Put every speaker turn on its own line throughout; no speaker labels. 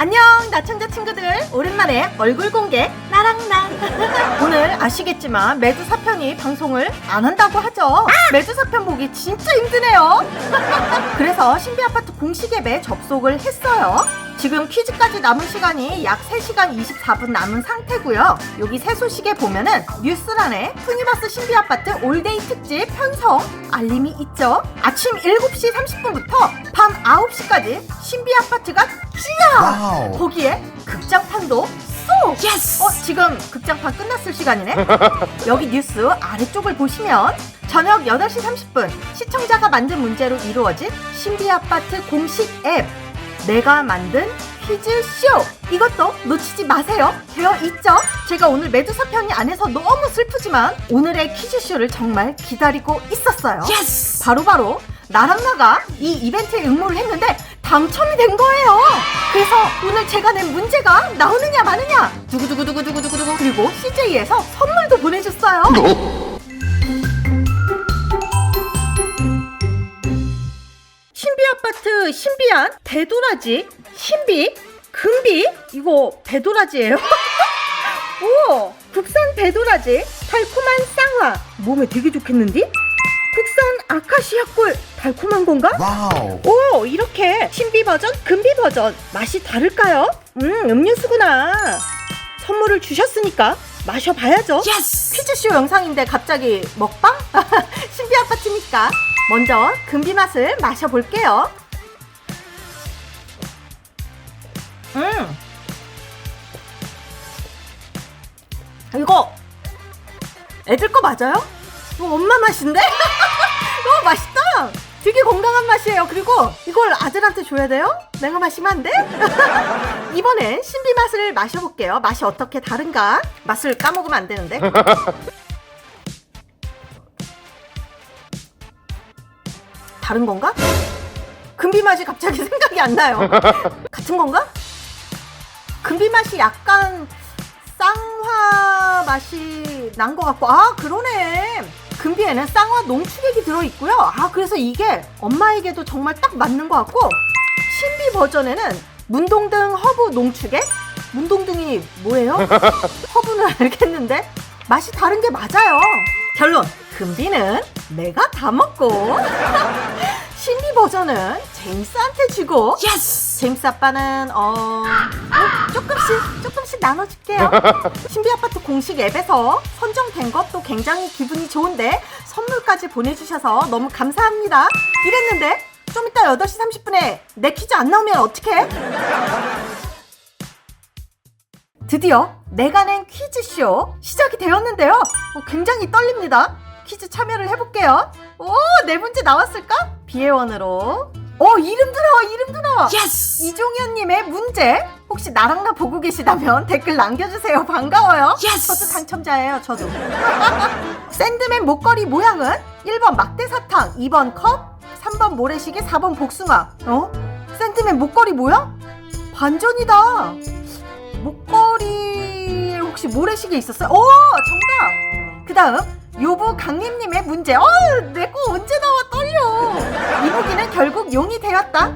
안녕 나청자 친구들. 오랜만에 얼굴 공개. 나랑 나 오늘 아시겠지만 매주 사편이 방송을 안 한다고 하죠? 매주 사편 보기 진짜 힘드네요. 그래서 신비 아파트 공식 앱에 접속을 했어요 지금 퀴즈까지 남은 시간이 약 3시간 24분 남은 상태고요 여기 세소식에 보면은 뉴스란에 투니버스 신비 아파트 올데이 특집 편성 알림이 있죠 아침 7시 30분부터 밤 9시까지 신비 아파트가 찌야
와우.
거기에 극장판도 쏙!
예스!
어, 지금 극장판 끝났을 시간이네? 여기 뉴스 아래쪽을 보시면 저녁 8시 30분 시청자가 만든 문제로 이루어진 신비아파트 공식 앱 내가 만든 퀴즈쇼 이것도 놓치지 마세요 되어 있죠? 제가 오늘 매두사 편이 안 해서 너무 슬프지만 오늘의 퀴즈쇼를 정말 기다리고 있었어요
예스!
바로바로 나랑 나가 이 이벤트에 응모를 했는데 당첨이 된 거예요. 그래서 오늘 제가 낸 문제가 나오느냐 마느냐 두구두구두구두구두구 그리고 CJ에서 선물도 보내줬어요. 신비 아파트 신비한 배도라지 신비 금비 이거 배도라지예요? 오 국산 배도라지 달콤한 쌍화 몸에 되게 좋겠는디? 국산 아카시아 꿀 달콤한 건가?
와우.
오 이렇게 신비 버전 금비 버전 맛이 다를까요? 음 음료수구나 선물을 주셨으니까 마셔봐야죠
예스!
퀴즈쇼 영상인데 갑자기 먹방? 신비 아파트니까 먼저 금비 맛을 마셔볼게요 음 이거 애들 거 맞아요? 이거 엄마 맛인데? 어 맛있다 되게 건강한 맛이에요 그리고 이걸 아들한테 줘야 돼요? 내가 마시면 안 돼? 이번엔 신비 맛을 마셔볼게요 맛이 어떻게 다른가 맛을 까먹으면 안 되는데 다른 건가? 금비 맛이 갑자기 생각이 안 나요. 같은 건가? 금비 맛이 약간 쌍화 맛이 난 것 같고. 아 그러네. 금비에는 쌍화 농축액이 들어있고요. 아 그래서 이게 엄마에게도 정말 딱 맞는 것 같고. 신비 버전에는 문동등 허브 농축액? 문동등이 뭐예요? 허브는 알겠는데 맛이 다른 게 맞아요. 결론 금비는 내가 다 먹고 신비 버전은 제임스한테 주고
예스!
제임스 아빠는 어, 어, 조금씩 조금씩 나눠줄게요. 신비 아파트 공식 앱에서 선정된 것도 굉장히 기분이 좋은데 선물까지 보내주셔서 너무 감사합니다. 이랬는데 좀 이따 8시 30분에 내 퀴즈 안 나오면 어떡해? 드디어 내가 낸 퀴즈쇼 시작이 되었는데요. 어, 굉장히 떨립니다. 퀴즈 참여를 해볼게요. 오, 네 문제 나왔을까? 비회원으로. 어, 이름도 나와, 이름도 나와.
예스!
이종현님의 문제 혹시 나랑 나 보고 계시다면 댓글 남겨주세요 반가워요
예스!
저도 당첨자예요 저도 샌드맨 목걸이 모양은 1번 막대 사탕 2번 컵 3번 모래시계 4번 복숭아 어? 샌드맨 목걸이 모양? 반전이다 목걸이 혹시 모래시계 있었어요? 오 정답 그 다음 요부 강림님의 문제 어 내 거 언제 나와 떨려 이무기는 결국 용이 되었다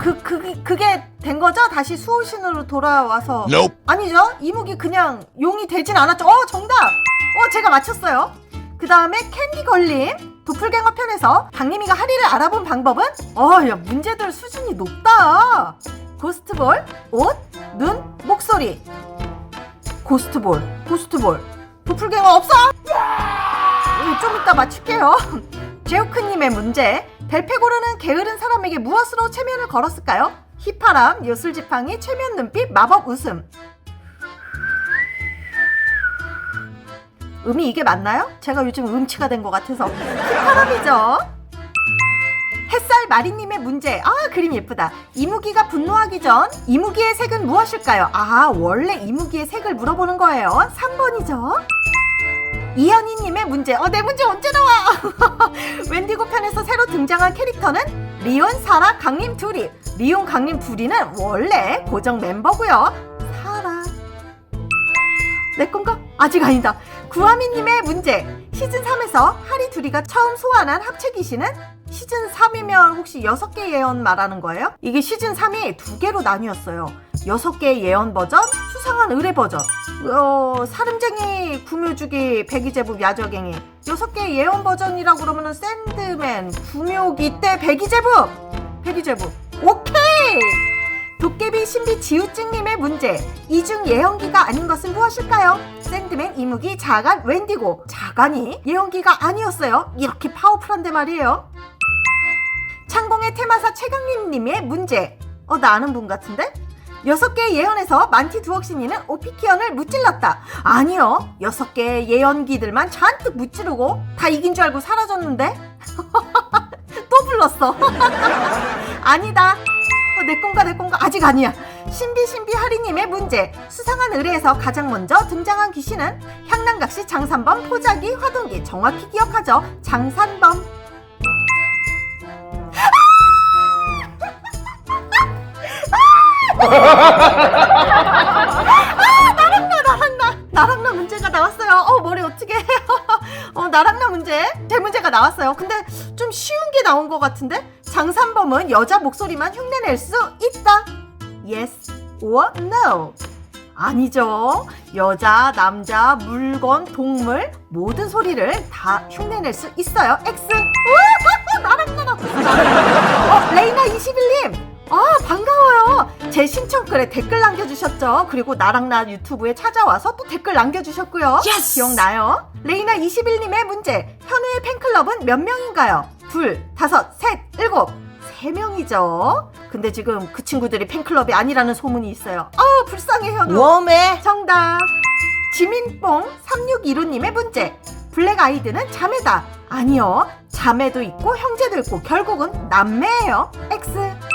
그, 그, 그게 된 거죠? 다시 수호신으로 돌아와서.
Nope.
아니죠? 이목이 그냥 용이 되진 않았죠? 어, 정답! 어, 제가 맞췄어요. 그 다음에 캔디 걸림. 도플갱어 편에서 박님이가 하리를 알아본 방법은? 어, 야, 문제들 수준이 높다. 고스트볼, 옷, 눈, 목소리. 고스트볼, 고스트볼. 도플갱어 없어! 음, 좀 이따 맞출게요. 제우크님의 문제. 벨페 고르는 게으른 사람에게 무엇으로 체면을 걸었을까요? 휘파람, 요술지팡이, 체면 눈빛, 마법 웃음. 음이 이게 맞나요? 제가 요즘 음치가 된 것 같아서 휘파람이죠. 햇살 마리님의 문제. 아 그림 예쁘다. 이무기가 분노하기 전 이무기의 색은 무엇일까요? 아 원래 이무기의 색을 물어보는 거예요. 3번이죠. 이현희님의 문제. 어, 내 문제 언제 나와? 웬디고 편에서 새로 등장한 캐릭터는 리온, 사라, 강림 둘이. 리온, 강림 둘이는 원래 고정 멤버고요. 사라. 내 건가? 아직 아니다. 구하미님의 문제. 시즌 3에서 하리 둘이가 처음 소환한 합체 귀신은 시즌 3이면 혹시 6개 예언 말하는 거예요? 이게 시즌 3이 두 개로 나뉘었어요. 6개 예언 버전, 수상한 의뢰 버전. 어, 사름쟁이, 구묘주기, 백이제부, 야적갱이. 6개 예언 버전이라고 그러면은 샌드맨, 구묘기 때 백이제부! 백이제부. 오케이! 도깨비 신비 지우증님의 문제. 이중 예언기가 아닌 것은 무엇일까요? 샌드맨, 이무기, 자간, 웬디고. 자간이 예언기가 아니었어요. 이렇게 파워풀한데 말이에요. 테마사 최강림님의 문제. 어, 나 아는 분 같은데? 여섯 개의 예언에서 만티 두억신이는 오피키언을 무찔렀다. 아니요. 여섯 개의 예언기들만 잔뜩 무찌르고 다 이긴 줄 알고 사라졌는데? 또 불렀어. 아니다. 어, 내 건가 내 건가 아직 아니야. 신비 신비 하리님의 문제. 수상한 의뢰에서 가장 먼저 등장한 귀신은 향난각시 장산범 포자기 화동기 정확히 기억하죠. 장산범. 나랑 나 나랑 나 문제가 나왔어요. 어 머리 어떻게 해요? 어 나랑 나 문제 제 문제가 나왔어요. 근데 좀 쉬운 게 나온 것 같은데 장산범은 여자 목소리만 흉내낼 수 있다. Yes or no? 아니죠. 여자, 남자, 물건, 동물 모든 소리를 다 흉내낼 수 있어요. X. 우와, 나랑 나랑. 어, 레이나 21님. 아 반가워요. 제 신청글에 댓글 남겨주셨죠. 그리고 나랑 나 유튜브에 찾아와서 또 댓글 남겨주셨고요.
Yes!
기억나요? 레이나 21님의 문제. 현우의 팬클럽은 몇 명인가요? 둘, 다섯, 셋, 일곱. 세 명이죠. 근데 지금 그 친구들이 팬클럽이 아니라는 소문이 있어요. 아우 불쌍해 현우.
웜에
정답. 지민뽕 3615님의 문제. 블랙 아이드는 자매다. 아니요. 자매도 있고 형제도 있고 결국은 남매예요. X.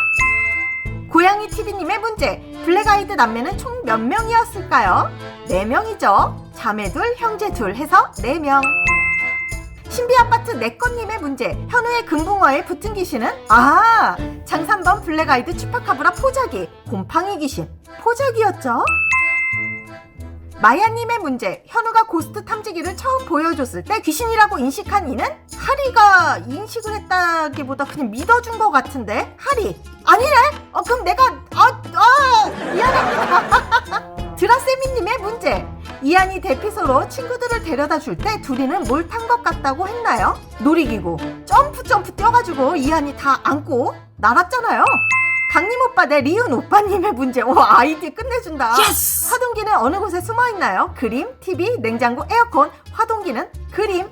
고양이 TV님의 문제. 블랙 아이드 남매는 총 몇 명이었을까요? 4명이죠. 자매 둘, 형제 둘 해서 4명. 신비 아파트 내꺼님의 문제. 현우의 금붕어에 붙은 귀신은? 아, 장산범 블랙 아이드 추파카브라 포자기. 곰팡이 귀신. 포자기였죠? 마야님의 문제. 현우가 고스트 탐지기를 처음 보여줬을 때 귀신이라고 인식한 이는 하리가 인식을 했다기보다 그냥 믿어준 것 같은데 하리 아니래? 어 그럼 내가 아, 아 미안합니다. 드라세미님의 문제. 이한이 대피소로 친구들을 데려다 줄 때 둘이는 뭘 탄 것 같다고 했나요? 놀이기구 점프 점프 뛰어가지고 이한이 다 안고 날았잖아요. 강림 오빠 대 리은 오빠님의 문제. 오 아이디 끝내준다.
예스!
화동기는 어느 곳에 숨어 있나요? 그림, TV, 냉장고, 에어컨. 화동기는 그림.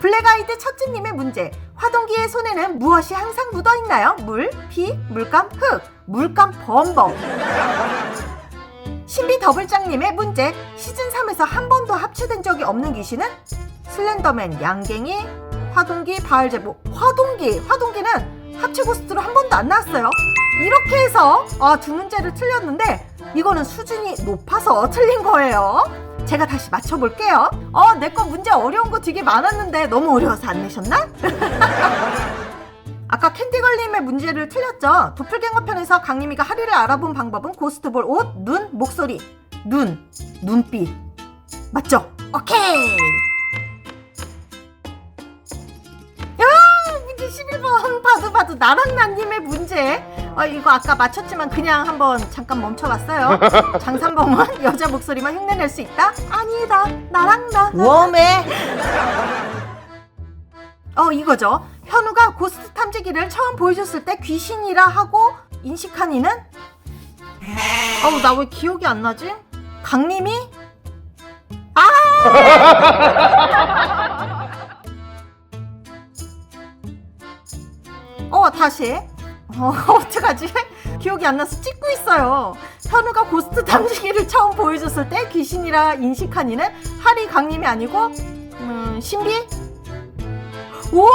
블랙아이드 첫째님의 문제. 화동기의 손에는 무엇이 항상 묻어 있나요? 물, 피, 물감, 흙. 물감 범벅. 신비 더블장님의 문제. 시즌 3에서 한 번도 합체된 적이 없는 귀신은 슬렌더맨, 양갱이, 화동기, 바알제보. 화동기, 화동기는 합체 고스트로 한 번도 안 나왔어요. 이렇게 해서 아, 두 문제를 틀렸는데 이거는 수준이 높아서 틀린 거예요. 제가 다시 맞춰볼게요. 어, 내 거 문제 어려운 거 되게 많았는데 너무 어려워서 안 내셨나? 아까 캔디걸님의 문제를 틀렸죠? 도플갱어 편에서 강림이가 하리를 알아본 방법은 고스트볼 옷, 눈, 목소리, 눈, 눈빛. 맞죠? 오케이! 11번 봐도 봐도 나랑 나님의 문제. 어, 이거 아까 맞췄지만 그냥 한번 잠깐 멈춰봤어요. 장산범은 여자 목소리만 흉내낼 수 있다? 아니다. 나랑 나.
웜에
어 이거죠. 현우가 고스트 탐지기를 처음 보여줬을 때 귀신이라 하고 인식한 이는? 어우 나 왜 기억이 안 나지? 강림이? 아! 어 다시. 어 어떡하지? 기억이 안 나서 찍고 있어요. 현우가 고스트 탐지기를 처음 보여줬을 때 귀신이라 인식한 이는 하리 강림이 아니고 음, 신비? 우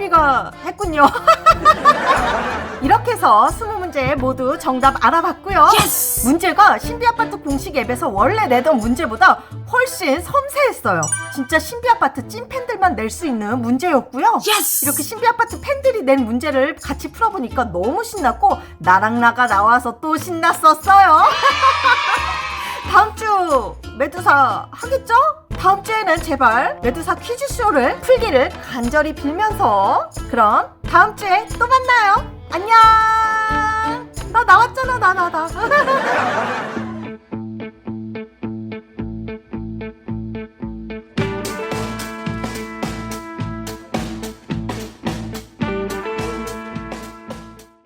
와! 신비가 했군요. 이렇게 해서 20문제 모두 정답 알아봤고요.
예스!
문제가 신비 아파트 공식 앱에서 원래 내던 문제보다 훨씬 섬세했어요. 진짜 신비 아파트 찐팬들만 낼 수 있는 문제였고요.
예스!
이렇게 신비 아파트 팬들이 낸 문제를 같이 풀어보니까 너무 신났고 나랑 나가 나와서 또 신났었어요. 다음 주 메두사 하겠죠? 다음 주에는 제발 메두사 퀴즈쇼를 풀기를 간절히 빌면서 그럼 다음 주에 또 만나요. 안녕. 나 나왔잖아, 나, 나, 나.